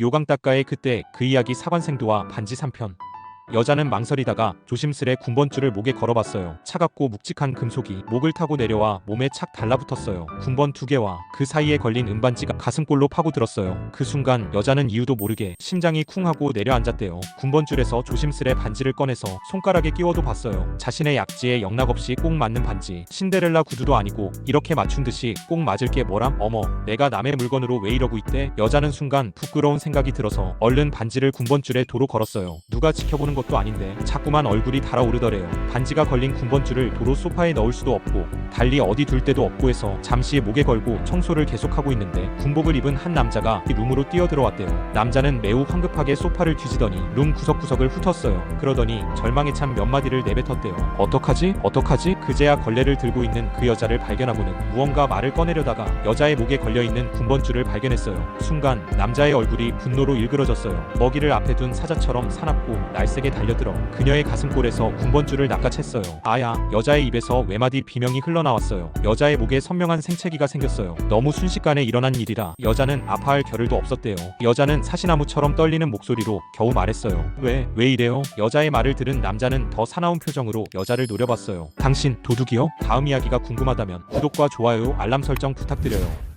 요강따까의 그때 그 이야기 사관생도와 반지 3편 여자는 망설이다가 조심스레 군번줄을 목에 걸어봤어요. 차갑고 묵직한 금속이 목을 타고 내려와 몸에 착 달라붙었어요. 군번 두 개와 그 사이에 걸린 은반지가 가슴골로 파고들었어요. 그 순간 여자는 이유도 모르게 심장이 쿵 하고 내려앉았대요. 군번줄에서 조심스레 반지를 꺼내서 손가락에 끼워도 봤어요. 자신의 약지에 영락없이 꼭 맞는 반지. 신데렐라 구두도 아니고 이렇게 맞춘 듯이 꼭 맞을 게 뭐람? 어머, 내가 남의 물건으로 왜 이러고 있대? 여자는 순간 부끄러운 생각이 들어서 얼른 반지를 군번줄에 도로 걸었어요. 누가 지켜보는 것도 아닌데 자꾸만 얼굴이 달아오르더래요. 반지가 걸린 군번줄을 도로 소파에 넣을 수도 없고 달리 어디 둘 데도 없고 해서 잠시 목에 걸고 청소를 계속하고 있는데 군복을 입은 한 남자가 이 룸으로 뛰어들어왔대요. 남자는 매우 황급하게 소파를 뒤지더니 룸 구석구석을 훑었어요. 그러더니 절망에 찬 몇 마디를 내뱉었대요. 어떡하지? 어떡하지? 그제야 걸레를 들고 있는 그 여자를 발견하고는 무언가 말을 꺼내려다가 여자의 목에 걸려있는 군번줄을 발견했어요. 순간 남자의 얼굴이 분노로 일그러졌어요. 먹이를 앞에 둔 사자처럼 사납고 날 쌔게 달려들어 그녀의 가슴골에서 군번줄을 낚아챘어요. 아야, 여자의 입에서 외마디 비명이 흘러나왔어요. 여자의 목에 선명한 생채기가 생겼어요. 너무 순식간에 일어난 일이라 여자는 아파할 겨를도 없었대요. 여자는 사시나무처럼 떨리는 목소리로 겨우 말했어요. 왜, 왜 이래요? 여자의 말을 들은 남자는 더 사나운 표정으로 여자를 노려봤어요. 당신 도둑이요? 다음 이야기가 궁금하다면 구독과 좋아요, 알람 설정 부탁드려요.